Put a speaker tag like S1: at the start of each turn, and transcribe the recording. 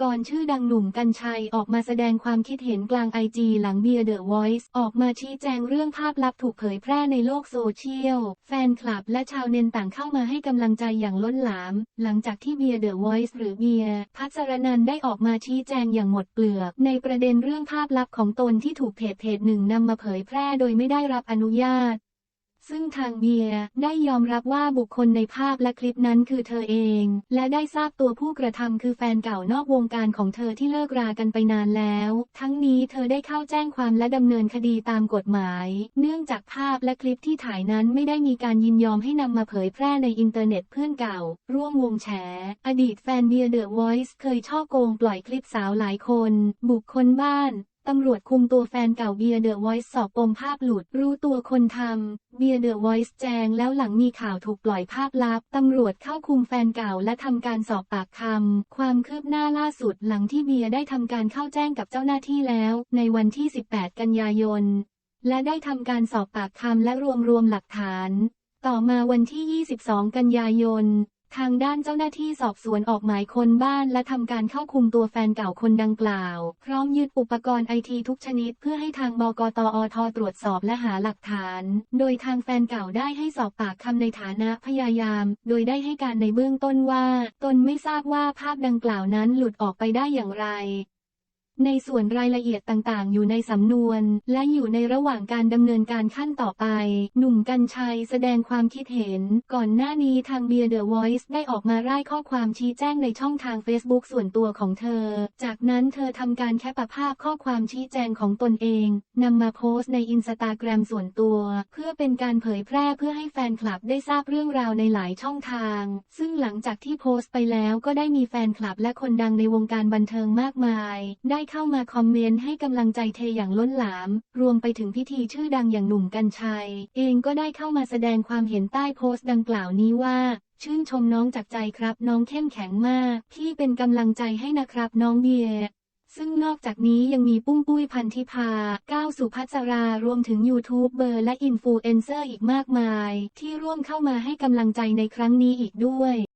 S1: กรชื่อดังหนุ่มกัญชัยออกมาแสดงความคิดเห็นกลางไอจีหลังเบียร์เดอะวอยซ์ออกมาชี้แจงเรื่องภาพลับถูกเผยแพร่ในโลกโซเชียล แฟนคลับและชาวเน็ตต่างเข้ามาให้กำลังใจอย่างล้นหลาม หลังจากที่เบียร์เดอะวอยซ์หรือเบียร์พัชรนันได้ออกมาชี้แจงอย่างหมดเปลือก ในประเด็นเรื่องภาพลับของตนที่ถูกเพจเพจหนึ่งนำมาเผยแพร่โดยไม่ได้รับอนุญาต ซึ่งทางเบียร์ได้ยอมรับว่าบุคคลในภาพและคลิปนั้นคือเธอเอง และได้ทราบตัวผู้กระทำคือแฟนเก่านอกวงการของเธอที่เลิกรากันไปนานแล้ว ทั้งนี้เธอได้เข้าแจ้งความและดำเนินคดีตามกฎหมาย เนื่องจากภาพและคลิปที่ถ่ายนั้นไม่ได้มีการยินยอมให้นำมาเผยแพร่ในอินเทอร์เน็ตเพื่อนเก่า ร่วมวงแฉ อดีตแฟนเบียร์เดอะวอยซ์เคยช่อโกงปล่อยคลิปสาวหลายคน บุกคนบ้าน ตำรวจคุมตัวแฟนเก่าเบียร์เดอะไวอยซ์สอบปมภาพหลุด รู้ตัวคนทำ เบียร์เดอะไวอยซ์แจงแล้วหลังมีข่าวถูกปล่อยภาพลับ ตำรวจเข้าคุมแฟนเก่าและทำการสอบปากคำ ความคืบหน้าล่าสุดหลังที่เบียร์ได้ทำการเข้าแจ้งกับเจ้าหน้าที่แล้ว ในวันที่ 18 กันยายน และได้ทำการสอบปากคำและรวมรวมหลักฐาน ต่อมาวันที่ 22 กันยายน ทางด้านเจ้าหน้าที่สอบสวนออกหมายค้นบ้านและทำการเข้าคุมตัวแฟนเก่าคนดังกล่าว พร้อมยึดอุปกรณ์ไอทีทุกชนิด เพื่อให้ทางบกตอทตรวจสอบและหาหลักฐาน โดยทางแฟนเก่าได้ให้สอบปากคำในฐานะพยายาม โดยได้ให้การในเบื้องต้นว่า ตนไม่ทราบว่าภาพดังกล่าวนั้นหลุดออกไปได้อย่างไร ในส่วนรายละเอียดต่างๆ อยู่ในสำนวน และอยู่ในระหว่างการดำเนินการขั้นต่อไป หนุ่มกัญชัยแสดงความคิดเห็น ก่อนหน้านี้ทางเบียร์เดอะวอยซ์ได้ออกมาร่ายข้อความชี้แจ้งในช่องทาง Facebook ส่วนตัวของเธอ จากนั้นเธอทำการแคปภาพข้อความชี้แจงของตนเองนำมาโพสต์ในอินสตาแกรมส่วนตัว เพื่อเป็นการเผยแพร่เพื่อให้แฟนคลับได้ทราบเรื่องราวในหลายช่องทาง ซึ่งหลังจากที่โพสต์ไปแล้วก็ได้มีแฟนคลับและคนดังในวงการบันเทิงมากมาย ได้เข้ามาคอมเมนต์ให้กำลังใจเทอย่างล้นหลาม รวมไปถึงพิธีชื่อดังอย่างหนุ่มกัญชัย เองก็ได้เข้ามาแสดงความเห็นใต้โพสต์ดังกล่าวนี้ว่า ชื่นชมน้องจากใจครับน้องเข้มแข็งมากพี่เป็นกำลังใจให้นะครับน้องเบียร์ซึ่งนอกจากนี้ยังมีปุ้มปุ้ยพันธิพา ก้าวสุภัสรารวมถึงยูทูบเบอร์และอินฟลูเอนเซอร์อีกมากมาย ที่ร่วมเข้ามาให้กำลังใจในครั้งนี้อีกด้วย